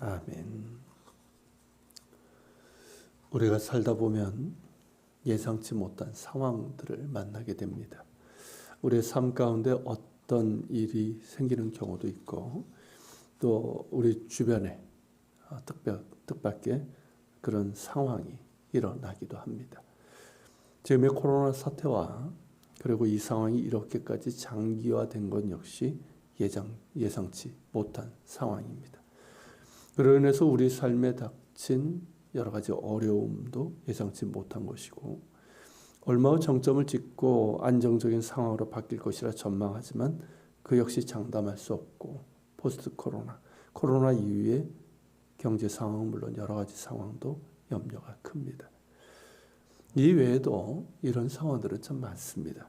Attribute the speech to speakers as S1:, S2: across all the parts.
S1: 아멘. 우리가 살다 보면 예상치 못한 상황들을 만나게 됩니다. 우리의 삶 가운데 어떤 일이 생기는 경우도 있고 또 우리 주변에 어, 뜻밖, 뜻밖의 그런 상황이 일어나기도 합니다. 지금의 코로나 사태와 그리고 이 상황이 이렇게까지 장기화된 것 역시 예상, 예상치 못한 상황입니다. 그로 인해서 우리 삶에 닥친 여러 가지 어려움도 예상치 못한 것이고 얼마 후 정점을 찍고 안정적인 상황으로 바뀔 것이라 전망하지만 그 역시 장담할 수 없고 포스트 코로나 코로나 이후의 경제 상황은 물론 여러 가지 상황도 염려가 큽니다. 이 외에도 이런 상황들은 참 많습니다.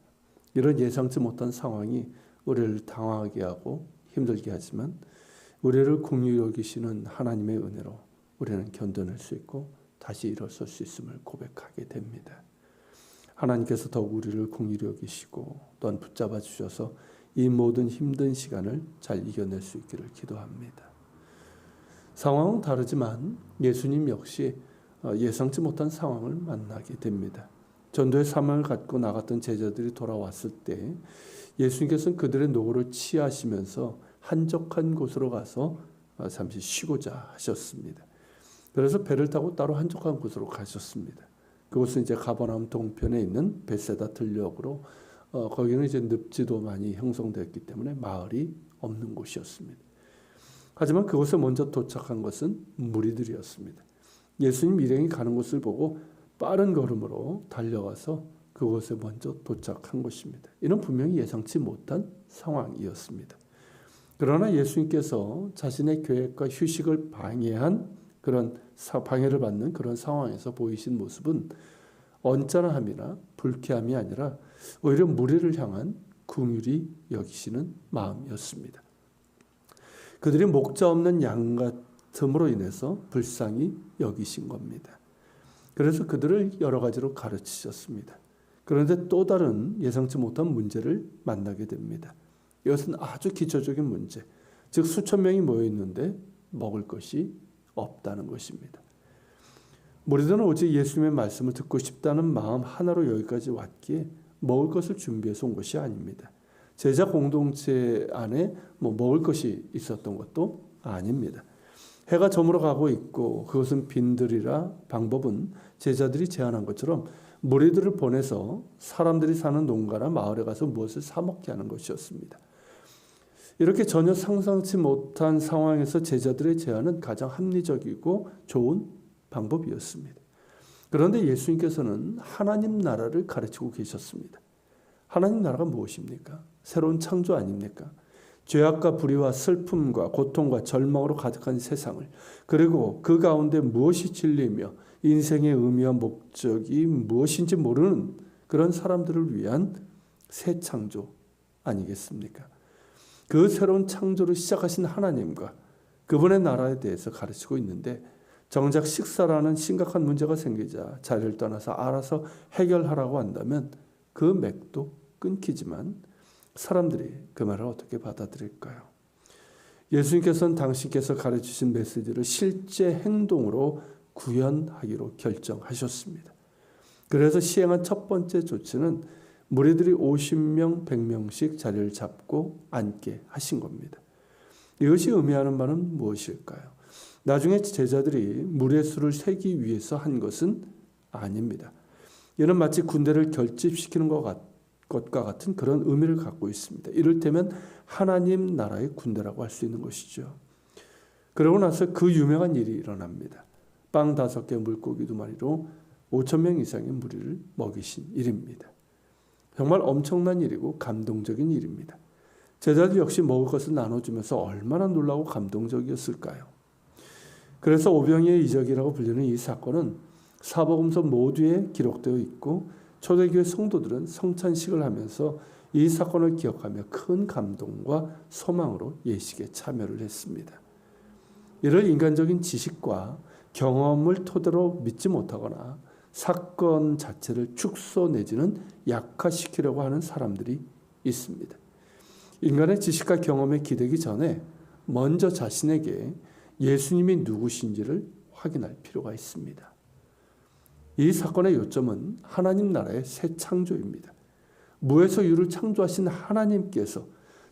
S1: 이런 예상치 못한 상황이 우리를 당황하게 하고 힘들게 하지만 우리를 긍휼히 여기시는 하나님의 은혜로 우리는 견뎌낼 수 있고 다시 일어설 수 있음을 고백하게 됩니다. 하나님께서 더욱 우리를 긍휼히 여기시고 또한 붙잡아 주셔서 이 모든 힘든 시간을 잘 이겨낼 수 있기를 기도합니다. 상황은 다르지만 예수님 역시 어, 예상치 못한 상황을 만나게 됩니다. 전도의 사명을 갖고 나갔던 제자들이 돌아왔을 때 예수님께서는 그들의 노고를 치하시면서 한적한 곳으로 가서 어, 잠시 쉬고자 하셨습니다. 그래서 배를 타고 따로 한적한 곳으로 가셨습니다. 그곳은 이제 가버나움 동편에 있는 베세다 들녘으로 어, 거기는 이제 늪지도 많이 형성되었기 때문에 마을이 없는 곳이었습니다. 하지만 그곳에 먼저 도착한 것은 무리들이었습니다. 예수님 일행이 가는 곳을 보고 빠른 걸음으로 달려가서 그곳에 먼저 도착한 것입니다. 이는 분명히 예상치 못한 상황이었습니다. 그러나 예수님께서 자신의 계획과 휴식을 방해한 그런 방해를 받는 그런 상황에서 보이신 모습은 언짢아함이나 불쾌함이 아니라 오히려 무리를 향한 궁휼히 여기시는 마음이었습니다. 그들이 목자 없는 양 같음으로 인해서 불쌍히 여기신 겁니다. 그래서 그들을 여러 가지로 가르치셨습니다. 그런데 또 다른 예상치 못한 문제를 만나게 됩니다. 이것은 아주 기초적인 문제. 즉 수천 명이 모여 있는데 먹을 것이 없다는 것입니다. 무리들은 오직 예수님의 말씀을 듣고 싶다는 마음 하나로 여기까지 왔기에 먹을 것을 준비해서 온 것이 아닙니다. 제자 공동체 안에 뭐 먹을 것이 있었던 것도 아닙니다. 해가 저물어 가고 있고 그것은 빈들이라 방법은 제자들이 제안한 것처럼 무리들을 보내서 사람들이 사는 농가나 마을에 가서 무엇을 사 먹게 하는 것이었습니다. 이렇게 전혀 상상치 못한 상황에서 제자들의 제안은 가장 합리적이고 좋은 방법이었습니다. 그런데 예수님께서는 하나님 나라를 가르치고 계셨습니다. 하나님 나라가 무엇입니까? 새로운 창조 아닙니까? 죄악과 불의와 슬픔과 고통과 절망으로 가득한 세상을 그리고 그 가운데 무엇이 진리며 인생의 의미와 목적이 무엇인지 모르는 그런 사람들을 위한 새 창조 아니겠습니까? 그 새로운 창조를 시작하신 하나님과 그분의 나라에 대해서 가르치고 있는데 정작 식사라는 심각한 문제가 생기자 자리를 떠나서 알아서 해결하라고 한다면 그 맥도 끊기지만 사람들이 그 말을 어떻게 받아들일까요? 예수님께서는 당신께서 가르치신 메시지를 실제 행동으로 구현하기로 결정하셨습니다. 그래서 시행한 첫 번째 조치는 무리들이 50명, 100명씩 자리를 잡고 앉게 하신 겁니다. 이것이 의미하는 바는 무엇일까요? 나중에 제자들이 무리의 수를 세기 위해서 한 것은 아닙니다. 이는 마치 군대를 결집시키는 것과 같은 그런 의미를 갖고 있습니다. 이를테면 하나님 나라의 군대라고 할 수 있는 것이죠. 그러고 나서 그 유명한 일이 일어납니다. 빵 다섯 개 물고기 두 마리로 5천 명 이상의 무리를 먹이신 일입니다. 정말 엄청난 일이고 감동적인 일입니다. 제자들 역시 먹을 것을 나눠주면서 얼마나 놀라고 감동적이었을까요? 그래서 오병이의 이적이라고 불리는 이 사건은 사복음서 모두에 기록되어 있고 초대교회 성도들은 성찬식을 하면서 이 사건을 기억하며 큰 감동과 소망으로 예식에 참여를 했습니다. 이를 인간적인 지식과 경험을 토대로 믿지 못하거나 사건 자체를 축소 내지는 약화시키려고 하는 사람들이 있습니다. 인간의 지식과 경험에 기대기 전에 먼저 자신에게 예수님이 누구신지를 확인할 필요가 있습니다. 이 사건의 요점은 하나님 나라의 새 창조입니다. 무에서 유를 창조하신 하나님께서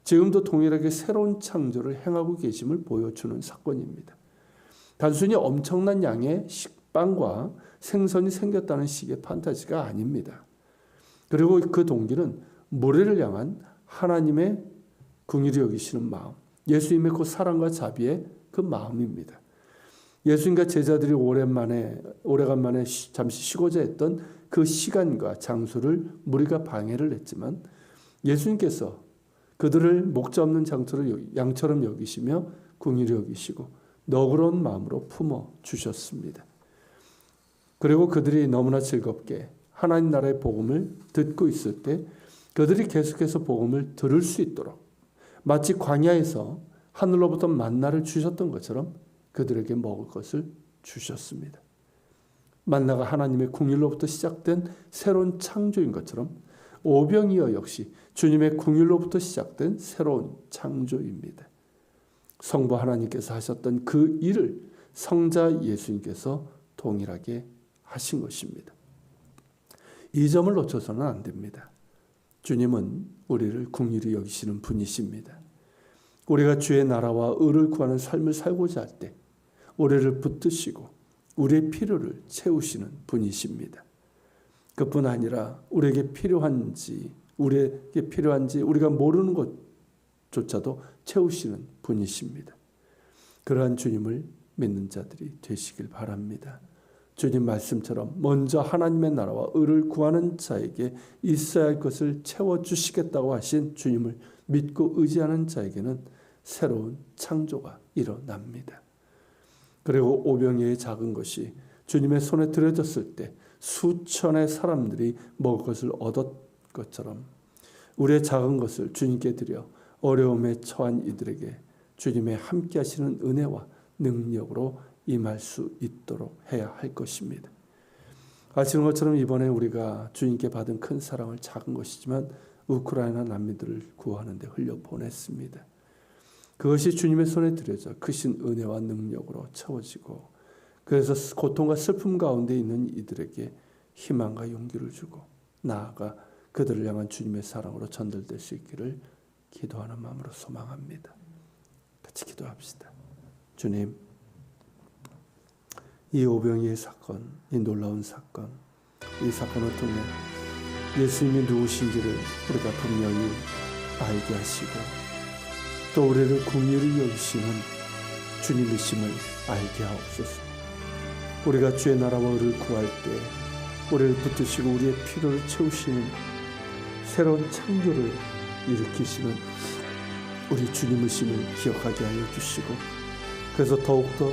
S1: 지금도 동일하게 새로운 창조를 행하고 계심을 보여주는 사건입니다. 단순히 엄청난 양의 식 빵과 생선이 생겼다는 식의 판타지가 아닙니다. 그리고 그 동기는 모래를 향한 하나님의 궁일이 여기시는 마음, 예수님의 그 사랑과 자비의 그 마음입니다. 예수님과 제자들이 오랜만에 오래간만에 쉬- 잠시 쉬고자 했던 그 시간과 장소를 무리가 방해를 했지만 예수님께서 그들을 목자 없는 여기- 양처럼 여기시며 궁일이 여기시고 너그러운 마음으로 품어 주셨습니다. 그리고 그들이 너무나 즐겁게 하나님 나라의 복음을 듣고 있을 때 그들이 계속해서 복음을 들을 수 있도록 마치 광야에서 하늘로부터 만나를 주셨던 것처럼 그들에게 먹을 것을 주셨습니다. 만나가 하나님의 궁일로부터 시작된 새로운 창조인 것처럼 오병이어 역시 주님의 궁일로부터 시작된 새로운 창조입니다. 성부 하나님께서 하셨던 그 일을 성자 예수님께서 동일하게 하신 것입니다. 이 점을 놓쳐서는 안 됩니다. 주님은 우리를 궁일히 여기시는 분이십니다. 우리가 주의 나라와 의를 구하는 삶을 살고자 할 때 우리를 붙드시고 우리의 필요를 채우시는 분이십니다. 그뿐 아니라 우리에게 필요한지 우리에게 필요한지 우리가 모르는 것조차도 채우시는 분이십니다. 그러한 주님을 믿는 자들이 되시길 바랍니다. 주님 말씀처럼 먼저 하나님의 나라와 의를 구하는 자에게 있어야 할 것을 채워 주시겠다고 하신 주님을 믿고 의지하는 자에게는 새로운 창조가 일어납니다. 그리고 오병이의 작은 것이 주님의 손에 들어졌을 때 수천의 사람들이 먹을 것을 얻었 것처럼 우리의 작은 것을 주님께 드려 어려움에 처한 이들에게 주님의 함께 하시는 은혜와 능력으로 임할 수 있도록 해야 할 것입니다. 아시는 것처럼 이번에 우리가 주님께 받은 큰 사랑을 작은 것이지만 우크라이나 난민들을 구하는 데 흘려 보냈습니다. 그것이 주님의 손에 들여져 크신 은혜와 능력으로 채워지고 그래서 고통과 슬픔 가운데 있는 이들에게 희망과 용기를 주고 나아가 그들을 향한 주님의 사랑으로 전달될 수 있기를 기도하는 마음으로 소망합니다. 같이 기도합시다. 주님, 이 오병이의 사건, 이 놀라운 사건, 이 사건을 통해 예수님이 누구신지를 우리가 분명히 알게 하시고 또 우리를 궁휼히 여기시는 주님이심을 알게 하옵소서. 우리가 주의 나라와 의를 구할 때 우리를 붙드시고 우리의 필요를 채우시는 새로운 창조를 일으키시는 우리 주님의심을 기억하게 하여 주시고 그래서 더욱더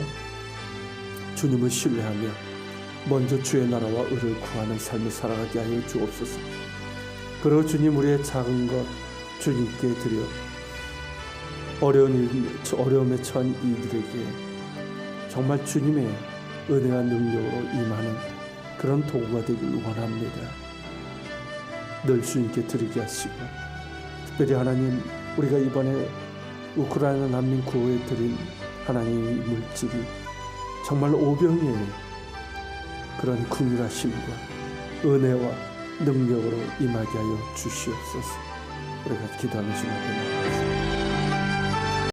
S1: 주님을 신뢰하며 먼저 주의 나라와 의를 구하는 삶을 살아가게 하여 주옵소서. 그리고 주님 우리의 작은 것 주님께 드려 어려운 일, 어려움에 처한 이들에게 정말 주님의 은혜와 능력으로 임하는 그런 도구가 되길 원합니다. 늘 주님께 드리게 하시고 특별히 하나님 우리가 이번에 우크라이나 난민 구호에 드린 하나님의 물질이 정말 오병이의 그런 긍휼하심과 은혜와 능력으로 임하게 하여 주시옵소서. 우리가 기도하는 중에